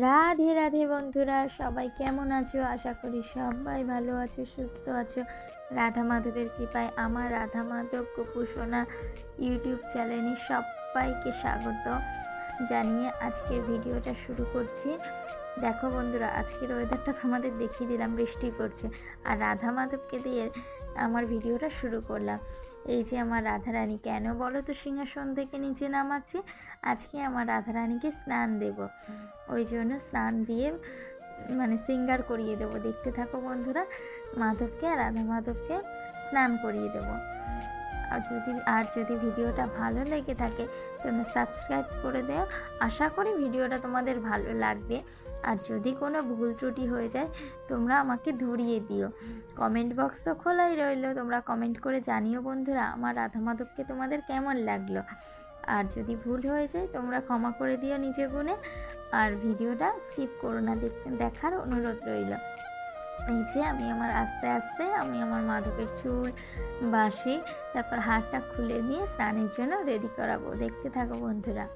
রাধে রাধে বন্ধুরা, সবাই কেমন আছো? আশা করি সবাই ভালো আছো, সুস্থ আছো। রাধা মাধবের কৃপায় আমার রাধা মাধব কুপুসোনা ইউটিউব চ্যানেলে সবাইকে স্বাগত জানিয়ে আজকের ভিডিওটা শুরু করছি। দেখো বন্ধুরা, আজকের ওয়েদারটা তোমাদের দেখিয়ে দিলাম, বৃষ্টি করছে আর রাধা মাধবকে দিয়ে আমার ভিডিওটা শুরু করলাম। এই যে আমার রাধারানী, কেন বলো তো সিংহাসন থেকে নিচে নামাচ্ছি? আজকে আমার রাধারানীকে স্নান দেব। ওই জন্য স্নান দিয়ে মানে সিঙ্গার করিয়ে দেবো। দেখতে থাকো বন্ধুরা, মাধবকে আর রাধা মাধবকে স্নান করিয়ে দেবো। যদি, আর যদি ভিডিওটা ভালো লেগে থাকে তোমরা সাবস্ক্রাইব করে দেও। আশা করি ভিডিওটা তোমাদের ভালো লাগবে। আর যদি কোনো ভুল ত্রুটি হয়ে যায়, তোমরা আমাকে ধরিয়ে দিও। কমেন্ট বক্স তো খোলাই রইল, তোমরা কমেন্ট করে জানিও বন্ধুরা, আমার রাধা মাধবকে তোমাদের কেমন লাগল? আর যদি ভুল হয়ে যায়, তোমরা ক্ষমা করে দিও নিজে গুণে। আর ভিডিওটা স্কিপ করো না দেখার অনুরোধ রইল। এই যে আমি আমার আস্তে আস্তে আমি আমার মাধবের চুল বাসি, তারপর হাতটা খুলে দিয়ে স্নানের জন্য রেডি করাবো। দেখতে থাকো বন্ধুরা।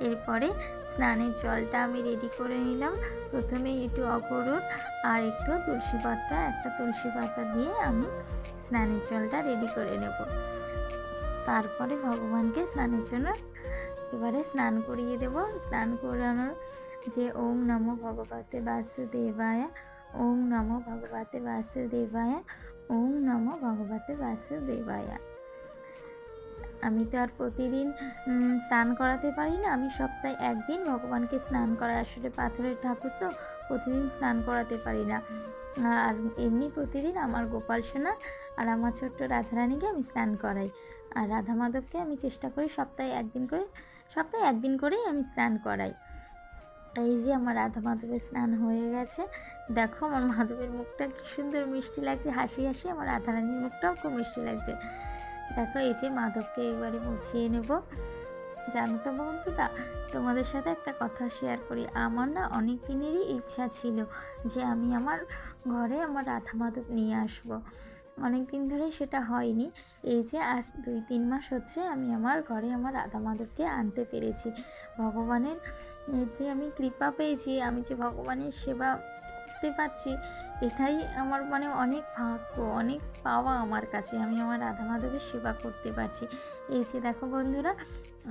এরপরে স্নানের জলটা আমি রেডি করে নিলাম। প্রথমে একটু অপরুট আর একটু তুলসী পাতা, একটা তুলসী পাতা দিয়ে আমি স্নানের জলটা রেডি করে নেব। তারপরে ভগবানকে স্নানের জন্য এবারে স্নান করিয়ে দেব। স্নান করানোর যে ওম নমো ভগবতে বাসুদেবায়, ওম নমো ভগবতে বাসুদেবায়, ওম নমো ভগবতে বাসুদেবায়। আমি তো আর প্রতিদিন স্নান করাতে পারি না। আমি সপ্তাহে একদিন ভগবানকে স্নান করাই। আসলে পাথরের ঠাকুর তো প্রতিদিন স্নান করাতে পারি না। আর এমনি প্রতিদিন আমার গোপাল সোনা আর আমার ছোট্ট রাধারানীকে আমি স্নান করাই। আর রাধা মাধবকে আমি চেষ্টা করি সপ্তাহে একদিন করে, সপ্তাহে একদিন করেই আমি স্নান করাই। এই যে আমার রাধা মাধবের স্নান হয়ে গেছে। দেখো আমার মাধবের মুখটা কি সুন্দর মিষ্টি লাগছে। হাসি হাসি আমার রাধারানীর মুখটাও খুব মিষ্টি লাগছে। দেখো এই যে মাধবকে এবারে মুছিয়ে নেব। জানো তো বন্ধুরা, তোমাদের সাথে একটা কথা শেয়ার করি। আমার না অনেক দিনেরই ইচ্ছা ছিল যে আমি আমার ঘরে আমার রাধা মাধব নিয়ে আসব। অনেক দিন ধরেই সেটা হয়নি। এই যে আজ দুই তিন মাস হচ্ছে আমি আমার ঘরে আমার রাধা মাধবকে আনতে পেরেছি। ভগবানের যে আমি কৃপা পেয়েছি, আমি যে ভগবানের সেবা করতে পারছি। এটাই আমার মানে অনেক ভাগ্য, অনেক পাওয়া আমার কাছে। আমি আমার রাধা মাধবের সেবা করতে পারছি। এই যে দেখো বন্ধুরা,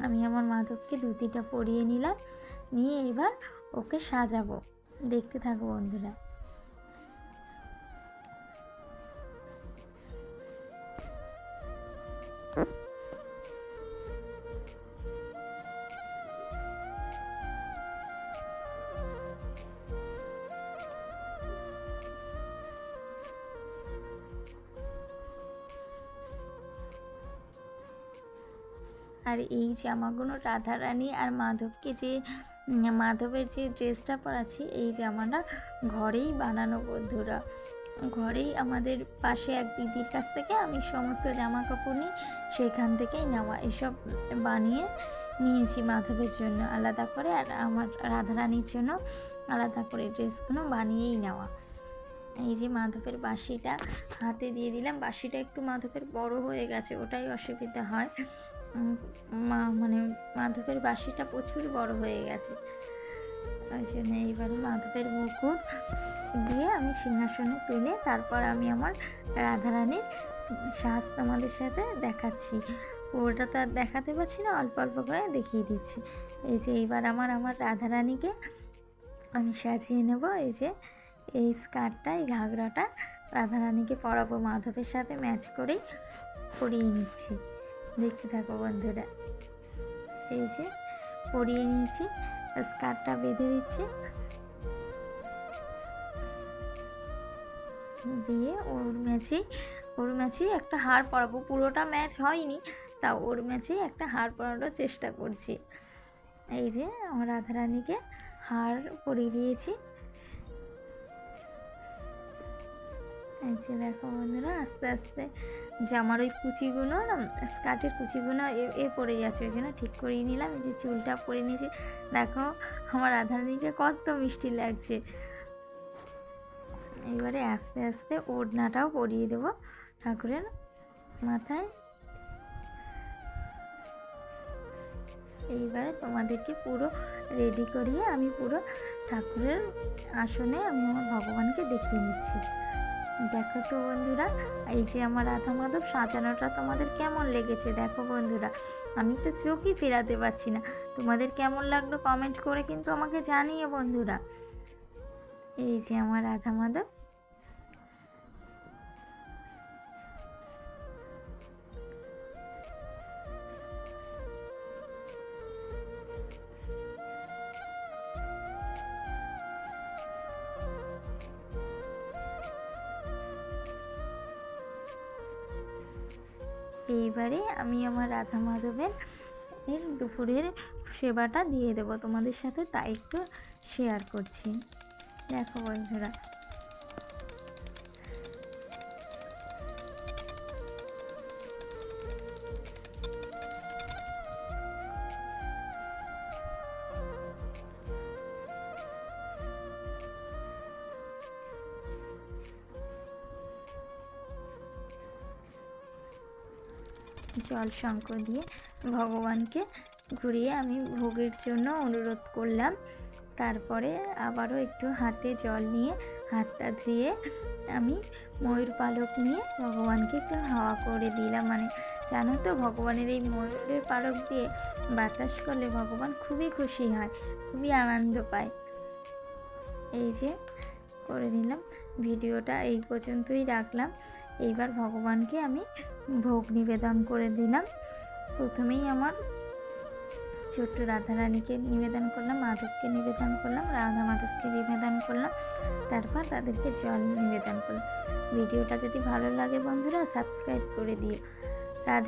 আমি আমার মাধবকে ধুতিটা পরিয়ে নিলাম। নিয়ে এবার ওকে সাজাবো। দেখতে থাকো বন্ধুরা। আর এই জামাগুলো রাধারানী আর মাধবকে যে মাধবের যে ড্রেসটা পরাচ্ছি, এই জামাটা ঘরেই বানানো বন্ধুরা। ঘরেই আমাদের পাশে এক দিদির কাছ থেকে আমি সমস্ত জামা কাপড় নিই, সেখান থেকেই নেওয়া। এসব বানিয়ে নিয়েছি মাধবের জন্য আলাদা করে আর আমার রাধারানীর জন্য আলাদা করে ড্রেসগুলো বানিয়েই নেওয়া। এই যে মাধবের বাঁশিটা হাতে দিয়ে দিলাম। বাঁশিটা একটু মাধবের বড় হয়ে গেছে, ওটাই অসুবিধা হয়। মা মানে মাধবের বাঁশিটা প্রচুর বড় হয়ে গেছে। ওই জন্য এইবারে মাধবের মুকুট দিয়ে আমি সিংহাসনে তুলে তারপর আমি আমার রাধারানীর সাজ তোমাদের সাথে দেখাচ্ছি। ওটা তো আর দেখাতে পারছি না, অল্প অল্প করে দেখিয়ে দিচ্ছি। এই যে এইবার আমার আমার রাধারানীকে আমি সাজিয়ে নেব। এই যে এই স্কার্টটা, এই ঘাগরাটা রাধারানীকে পরাবো। মাধবের সাথে ম্যাচ করেই পরিয়ে নিচ্ছি। দেখতে থাকো বন্ধুরা। এই যে পরিয়ে নিয়েছি, স্কার্টটা বেঁধে দিচ্ছি। দিয়ে ওর ম্যাচেই ওর ম্যাচেই একটা হার পরাবো। পুরোটা ম্যাচ হয়নি তা ওর ম্যাচেই একটা হার পরানোর চেষ্টা করছি। এই যে আমার রাধারানীকে হার পরিয়ে দিয়েছি। এই যে দেখো বন্ধুরা, আস্তে আস্তে জামার ওই কুচিগুলো না, স্কার্টের কুচিগুলো এ এ পড়ে যাচ্ছে, ওই জন্য ঠিক করিয়ে নিলাম। যে চুলটা পরে নিয়েছি, দেখো আমার রাধারানীকে কত মিষ্টি লাগছে। এবারে আস্তে আস্তে ওড়নাটাও পরিয়ে দেবো ঠাকুরের মাথায়। এইবারে তোমাদেরকে পুরো রেডি করিয়ে আমি পুরো ঠাকুরের আসনে আমি আমার ভগবানকে দেখিয়ে নিচ্ছি। দেখো তো বন্ধুরা, এই যে আমার রাধা মাধব সাজানোটা তোমাদের কেমন লেগেছে দেখো বন্ধুরা। আমি তো চোখই ফেরাতে পারছি না। তোমাদের কেমন লাগল কমেন্ট করে কিন্তু আমাকে জানিয়ে বন্ধুরা। এই যে আমার রাধা মাধব এইবারে আমি আমার রাধা মাধবের এর দুপুরের সেবাটা দিয়ে দেবো তোমাদের সাথে, তাই একটু শেয়ার করছি। দেখো বন্ধুরা জল শঙ্খ দিয়ে ভগবানকে ঘুরিয়ে আমি ভোগের জন্য অনুরোধ করলাম। তারপরে আবারও একটু হাতে জল নিয়ে, হাতটা ধুয়ে আমি ময়ূর পালক নিয়ে ভগবানকে একটু হাওয়া করে দিলাম। মানে জানো তো, ভগবানের এই ময়ূরের পালক দিয়ে বাতাস করলে ভগবান খুবই খুশি হয়, খুবই আনন্দ পায়। এই যে, করে নিলাম। ভিডিওটা এই পর্যন্তই রাখলাম। এইবার ভগবানকে আমি ভোগ নিবেদন করে দিলাম। প্রথমেই আমার ছোট্ট রাধারানীকে নিবেদন করলাম, মাধবকে নিবেদন করলাম, রাধা মাধবকে নিবেদন করলাম, তারপর তাদেরকে জল নিবেদন করলাম। ভিডিওটা যদি ভালো লাগে বন্ধুরা সাবস্ক্রাইব করে দিও। রাধে